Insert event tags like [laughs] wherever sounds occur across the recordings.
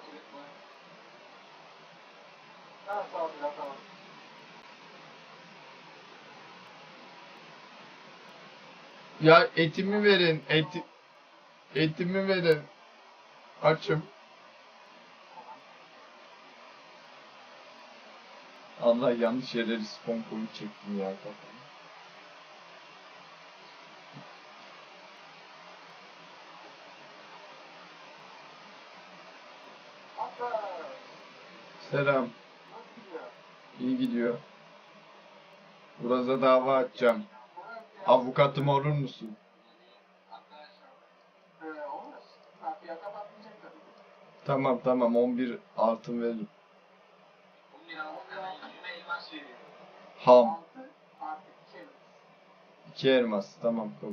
takip etme. Ha ya tamam. Ya etimi verin. Eti, etimi verin. Açım. Allah yanlış yere respawn point çektim ya kafama. Selam. İyi gidiyor. Buraza dava açacağım. Avukatım olur musun? Tamam tamam 11 altın veririm. Ham. İki elmas. Tamam kabul.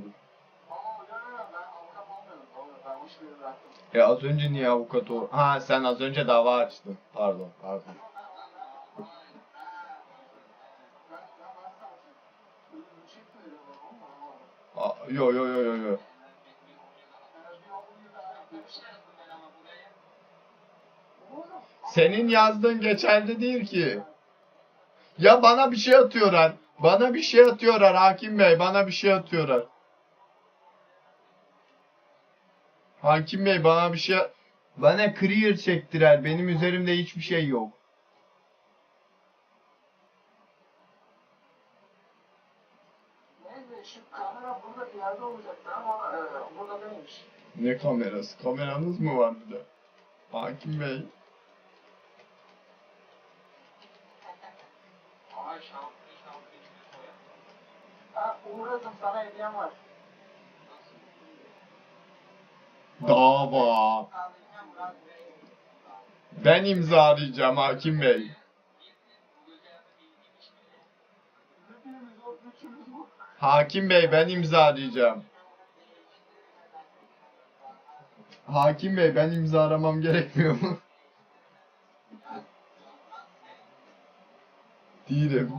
Aa yok yok yok, ben avukat olmuyorum. Doğru ben bu işleri bıraktım. E az önce niye avukat ol? Ha sen az önce dava açtın. Pardon pardon. Aa, yo yo yo yo yo. Senin yazdığın geçerli değil ki. Ya bana bir şey atıyorlar. Bana bir şey atıyorlar hakim bey. Bana bir şey atıyorlar. Hakim bey bana bir şey... Bana clear çektiler. Benim üzerimde hiçbir şey yok. Şu kamera burada bir yerde olacaktı ama e, burada değilmiş. Ne kamerası? Kameranız mı var bir de? Hakim bey. Aha şampiyon şampiyon. Ha Uğur'cum sana hediyem var. Dava. Ben imzalayacağım hakim bey. Hakim bey ben imzalayacağım. Hakim bey ben imzalamam gerekmiyor mu? Değilim.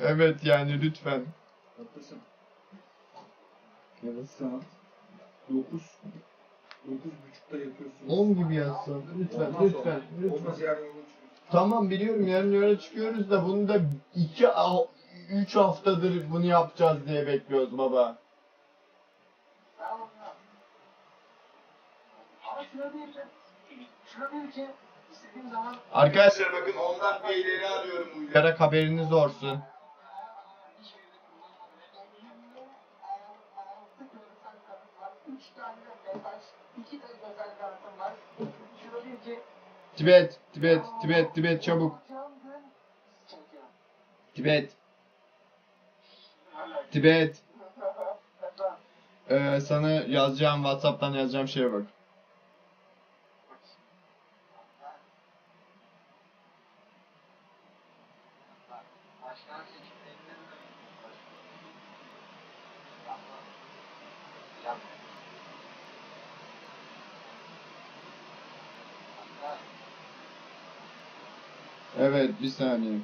Evet yani lütfen. Haklısın. Yarın saat 9 9.30'da yatıyorsunuz. 10 gibi yazsın. Lütfen Olmaz lütfen o. lütfen. Olmaz yarın yola çıkıyoruz. Tamam biliyorum yarın yola çıkıyoruz da bunu da 2 3 haftadır bunu yapacağız diye bekliyoruz baba. Ama şuna şuna ki istediğim zaman Arkadaşlar bakın 10 dakika ileri arıyorum uyuyarak haberiniz olsun. altı görsel kanıt var, üç tane de mesaj, iki tane görsel kanıtım var. Şuna değil ki Tibet, Tibet, Tibet, Tibet çabuk. Tibet, Tibet. Ee, sana yazacağım WhatsApp'tan yazacağım şeye bak. Bir saniye.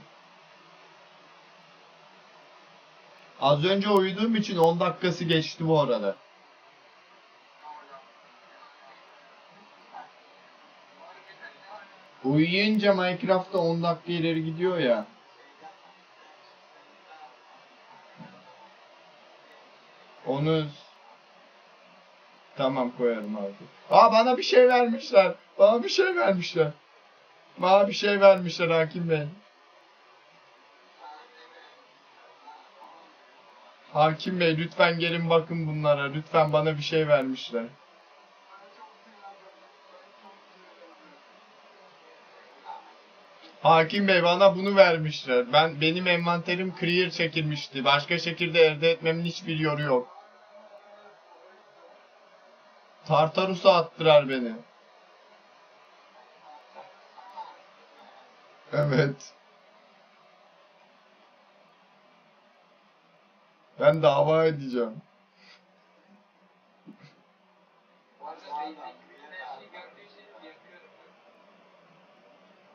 Az önce uyuduğum için 10 dakikası geçti bu arada. Uyuyunca Minecraft'ta 10 dakika ileri gidiyor ya. Onu Tamam koyarım abi. Aa bana bir şey vermişler. Bana bir şey vermişler. Bana bir şey vermişler hakim bey. Hakim bey lütfen gelin bakın bunlara. Lütfen bana bir şey vermişler. Hakim bey bana bunu vermişler. Ben benim envanterim clear çekilmişti. Başka şekilde elde etmemin hiçbir yolu yok. Tartarus'a attılar beni. Evet. Ben dava edeceğim.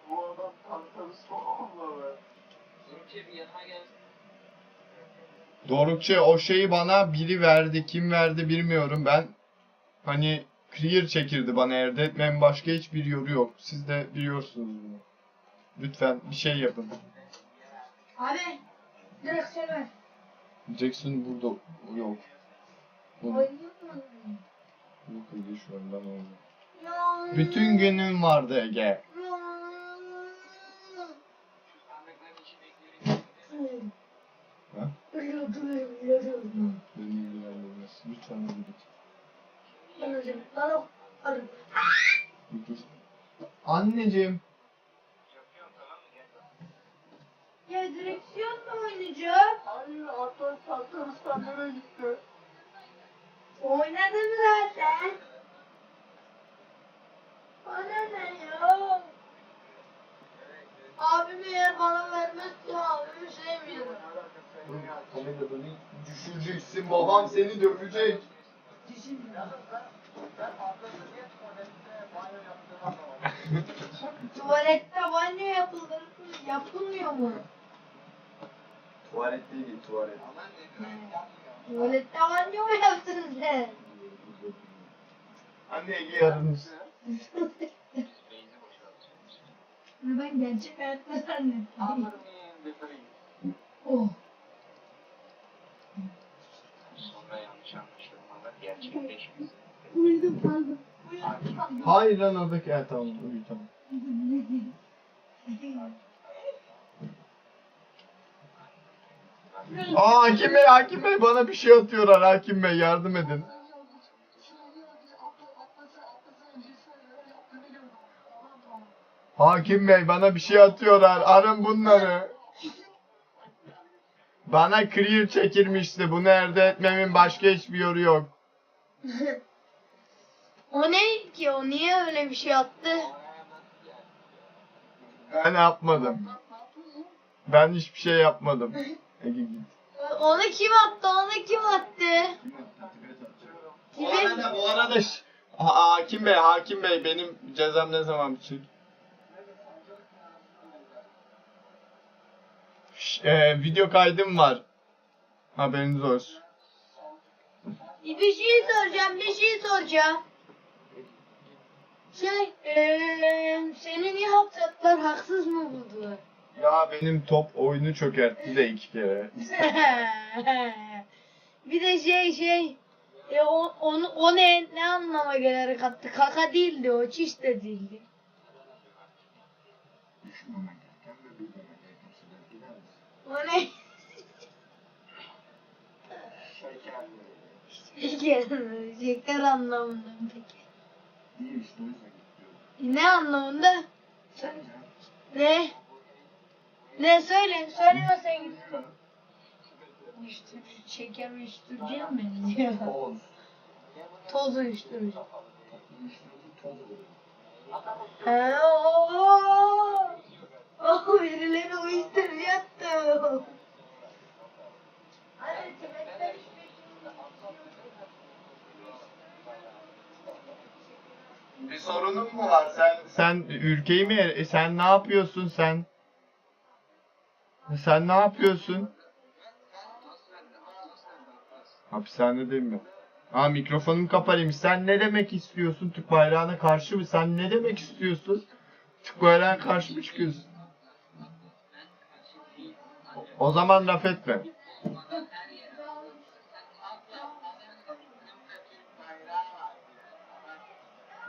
bu adam. Dorukçe o şeyi bana biri verdi. Kim verdi bilmiyorum. Ben hani clear çekirdi bana elde etmemin başka hiçbir yolu yok. Siz de biliyorsunuz bunu. Lütfen bir şey yapın. Abi. Direksiyon ver. Jackson burada yok. Bunu Oynayalım mı? yok şu an ben. Ya. Bütün günüm vardı Ege. Ha? Beni ilgilendirmez. Lütfen hadi git. Ben. Anneciğim. yapıyorum tamam mı? Ya direksiyon mu oynayacak? Hayır Atlas Atlas'tan nereye gitti? Oynadım zaten. Bana ne ya? Abim eğer bana vermezse abimi sevmiyorum. Kamerayı düşüreceksin babam seni dövecek. Tuvalette banyo yapılır mı? Yapılmıyor mu? Tuvalet değil tuvalet. Tuvalette banyo mu yaptın sen? Anne Ege boşaltacağım. Ben gerçek hayatta zannettim. Oh. Sonra yanlış anlaşılmalar gerçekleşmesin. Uyudum kaldım. Hayır lan oradaki. Evet tamam uyu Aa Hakim Bey Hakim Bey bana bir şey atıyorlar Hakim Bey yardım edin. Hakim Bey bana bir şey atıyorlar arın bunları. Bana clear çekilmişti bunu elde etmemin başka hiçbir yolu yok. O ne ki? O niye öyle bir şey attı? Ben yapmadım. Ben hiçbir şey yapmadım. Ege git. Onu kim attı? Onu kim attı? Bu arada, bu arada ş- Ha- Hakim Bey, Hakim Bey benim cezam ne zaman bitecek? Ş- e, video kaydım var. Haberiniz olsun. Bir şey soracağım, bir şey soracağım. Şey, eee seni niye hapsettiler? Haksız mı buldular? Ya benim top oyunu çökertti de iki kere. [laughs] bir de şey şey, e, o, onu, o ne, ne anlama gelerek attı? Kaka değildi o, çiş de değildi. O ne? Şeker, şeker anlamında mı peki? Ne anlamında? Ne? Ne söyle, söylemesen git. Uyuşturucu, şeker uyuşturucuya mı benziyor? Toz uyuşturucu. Ha, ooo! Oh, birileri uyuşturucu attı. Bir sorunun mu var? Sen sen ülkeyi mi sen ne yapıyorsun sen? Sen ne yapıyorsun? Hapishanedeyim mi? Ha mikrofonum kapalıymış. Sen ne demek istiyorsun? Türk bayrağına karşı mı? Sen ne demek istiyorsun? Türk bayrağına karşı mı çıkıyorsun? O zaman laf etme.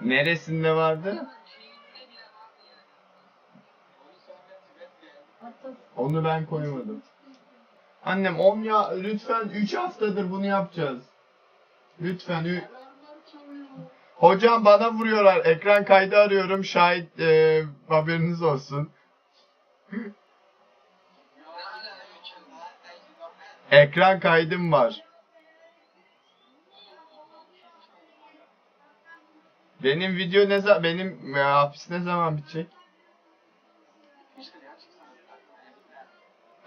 Neresinde vardı? Onu ben koymadım. Annem 10 ya lütfen 3 haftadır bunu yapacağız. Lütfen. Hocam bana vuruyorlar. Ekran kaydı arıyorum. Şahit e, haberiniz olsun. Ekran kaydım var. Benim video ne zaman benim e, hapis ne zaman bitecek?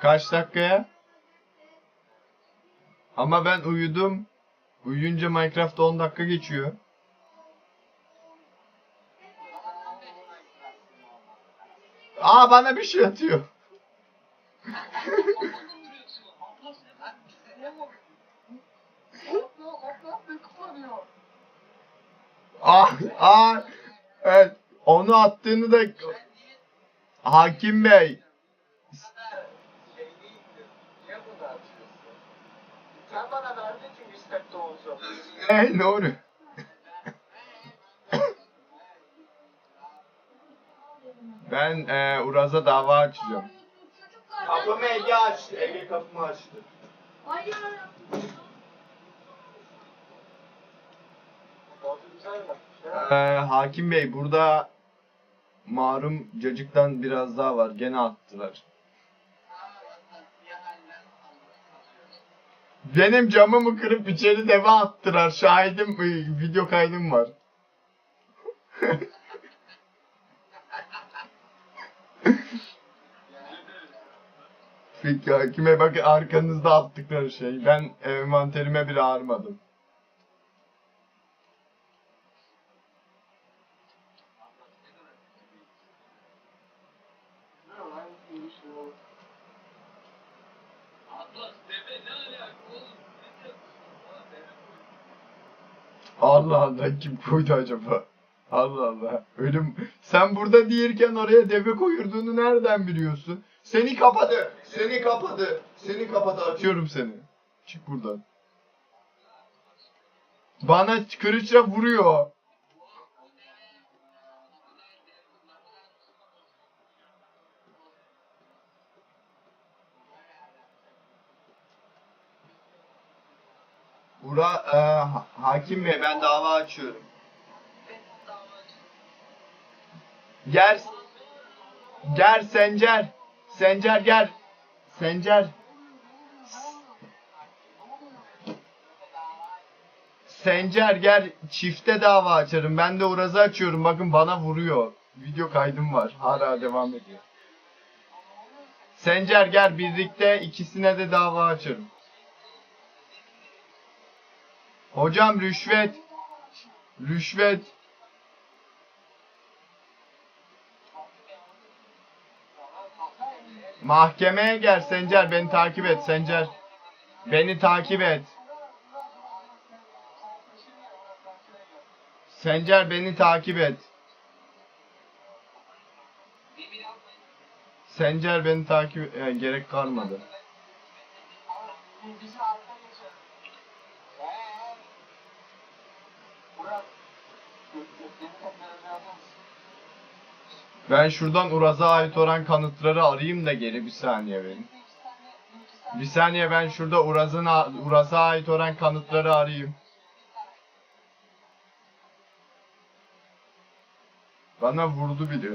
Kaç dakikaya? Ama ben uyudum. Uyuyunca Minecraft'ta 10 dakika geçiyor. Aa bana bir şey atıyor. Aa, [laughs] evet. Onu attığını da Hakim Bey. Şey değildir. Açıyorsun? Sen bana verdin çünkü istekte olsun. Hey doğru. Ben e, Uraz'a dava açacağım. Kapımı Ege açtı. Ege kapımı açtı. Hayır. Ee, Hakim Bey burada Marum cacıktan biraz daha var. Gene attılar. Benim camımı kırıp içeri deve attılar. Şahidim, e, video kaydım var. [laughs] Peki Hakime bakın arkanızda attıkları şey. Ben envanterime bile ağırmadım. Allah Allah kim koydu acaba? Allah Allah. Ölüm. Sen burada değilken oraya deve koyurduğunu nereden biliyorsun? Seni kapadı. Seni kapadı. Seni kapadı. Açıyorum seni. Çık buradan. Bana kılıçla vuruyor. Ura, e, ha- hakim bey ben dava açıyorum. Gel. Gel Sencer. Sencer gel. Sencer. Sencer gel çifte dava açarım. Ben de Uraz'ı açıyorum. Bakın bana vuruyor. Video kaydım var. Hala devam ediyor. Sencer gel birlikte ikisine de dava açarım. Hocam rüşvet. Rüşvet. Mahkemeye gel Sencer beni takip et Sencer. Beni takip et. Sencer beni takip et. Sencer beni takip e, gerek kalmadı. Ben şuradan Uraz'a ait olan kanıtları arayayım da geri bir saniye benim. Bir saniye ben şurada Uraz'ın Uraz'a ait olan kanıtları arayayım. Bana vurdu biri.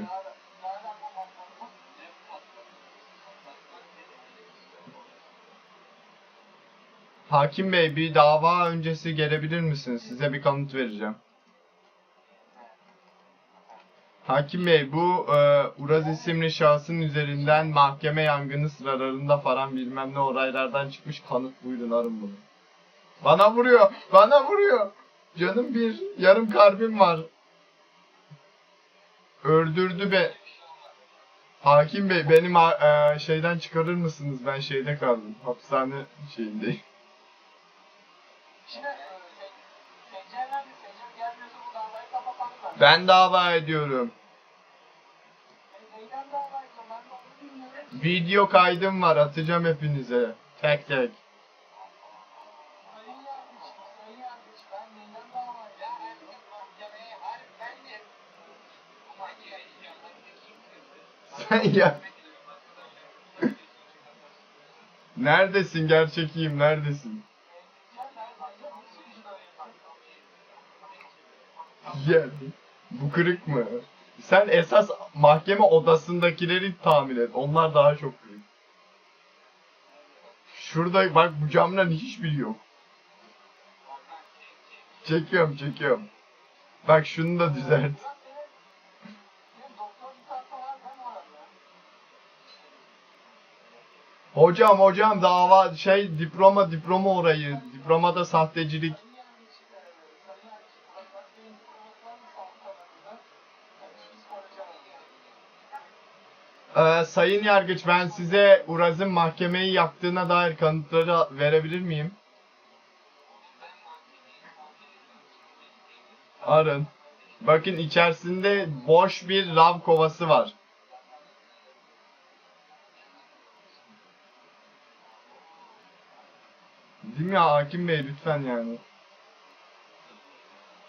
Hakim Bey bir dava öncesi gelebilir misiniz? Size bir kanıt vereceğim. Hakim Bey bu e, Uraz isimli şahsın üzerinden mahkeme yangını sıralarında falan bilmem ne olaylardan çıkmış kanıt buyurun arın bunu. Bana vuruyor. Bana vuruyor. Canım bir yarım kalbim var. Öldürdü be. Hakim Bey benim e, şeyden çıkarır mısınız? Ben şeyde kaldım. Hapishane şeyindeyim. Şimdi Sencer nerede? Sencer gelmiyorsa bu davayı kapatalım ben. Dava ediyorum. Video kaydım var atacağım hepinize. Tek tek. Sen ya. Neredesin gerçekiyim neredesin? Gel. Bu kırık mı? Sen esas mahkeme odasındakileri tahmin et. Onlar daha çok kırık. Şurada bak bu camların hiçbiri yok. Çekiyorum çekiyorum. Bak şunu da düzelt. Hocam hocam dava şey diploma diploma orayı. Diplomada sahtecilik. Ee, sayın yargıç ben size Uraz'ın mahkemeyi yaktığına dair kanıtları verebilir miyim? Arın. Bakın içerisinde boş bir lav kovası var. Değil mi Hakim Bey lütfen yani.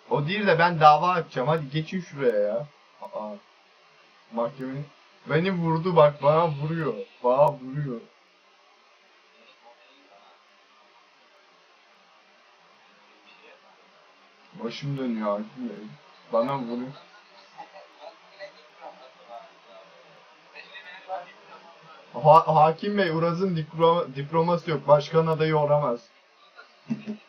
O değil de ben dava açacağım. Hadi geçin şuraya ya. Aa. Mahkeme. Beni vurdu bak bana vuruyor. Bana vuruyor. Başım dönüyor Hakim. Bana vuruyor. Ha- Hakim Bey Uraz'ın diplo- diploması yok. Başkan adayı olamaz. [laughs]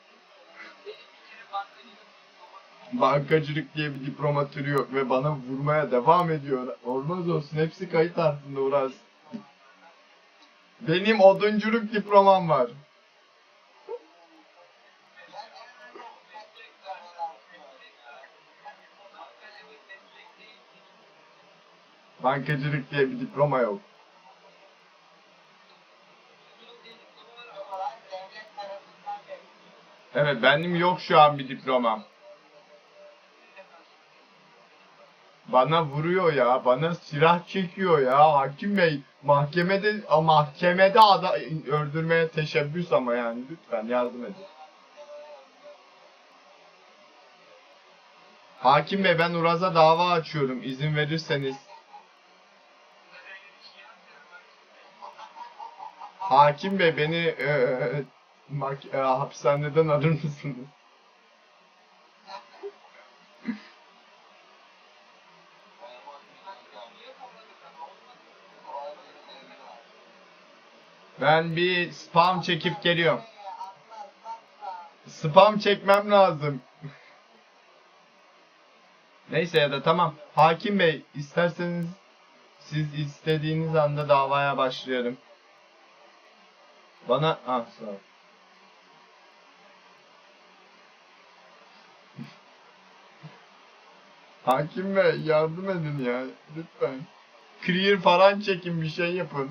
Bankacılık diye bir diploma türü yok ve bana vurmaya devam ediyor. Olmaz olsun. Hepsi kayıt altında Uraz. Benim odunculuk diplomam var. Bankacılık diye bir diploma yok. Evet benim yok şu an bir diplomam. Bana vuruyor ya, bana silah çekiyor ya hakim bey. Mahkemede mahkemede ada öldürmeye teşebbüs ama yani lütfen yardım edin. Hakim bey ben Uraz'a dava açıyorum izin verirseniz. Hakim bey beni eee, mak- eee, hapishaneden alır mısınız? Ben bir spam çekip geliyorum. Spam çekmem lazım. Neyse ya da tamam. Hakim Bey isterseniz siz istediğiniz anda davaya başlayalım. Bana ah sağ ol. Hakim Bey yardım edin ya lütfen. Clear falan çekin bir şey yapın.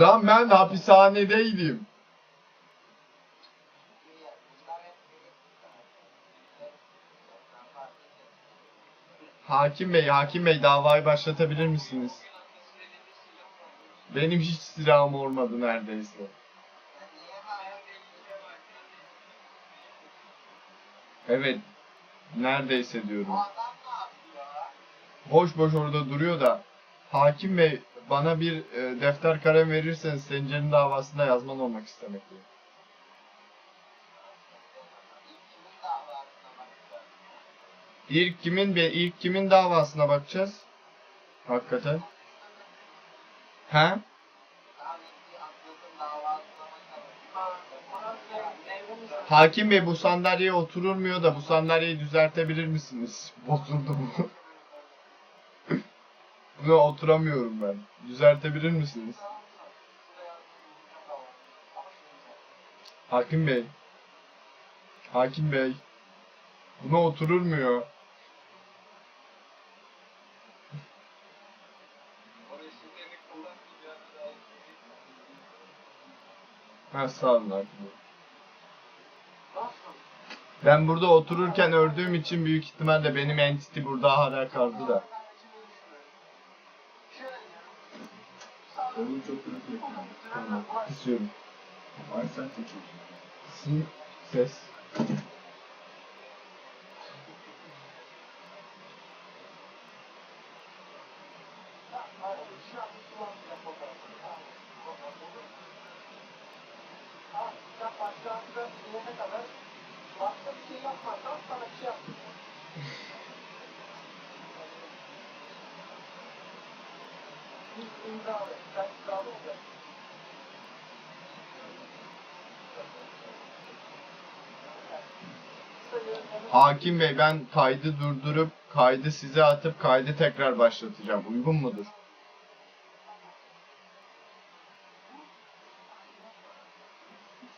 Lan ben hapishanedeydim. Hakim Bey, Hakim Bey davayı başlatabilir misiniz? Benim hiç silahım olmadı neredeyse. Evet, neredeyse diyorum. Boş boş orada duruyor da. Hakim Bey, bana bir e, defter kalem verirseniz Sencer'in davasında yazman olmak istemekteyim. İlk kimin be ilk kimin davasına bakacağız? Hakikaten. He? Hakim Bey bu sandalyeye oturulmuyor da bu sandalyeyi düzeltebilir misiniz? Bozuldu bu. [laughs] Buna oturamıyorum ben. Düzeltebilir misiniz? Hakim Bey. Hakim Bey. Buna oturulmuyor. Ha sağ olun. Ben burada otururken ördüğüm için büyük ihtimalle benim entity burada hala kaldı da. çok kötü ekran. Tamam, kısıyorum. Varsa de çok iyi. Sil, ses. başlangıçta bulana kadar başka bir şey yapmazsan sana bir şey yaptım. Hakim Bey ben kaydı durdurup kaydı size atıp kaydı tekrar başlatacağım. Uygun mudur?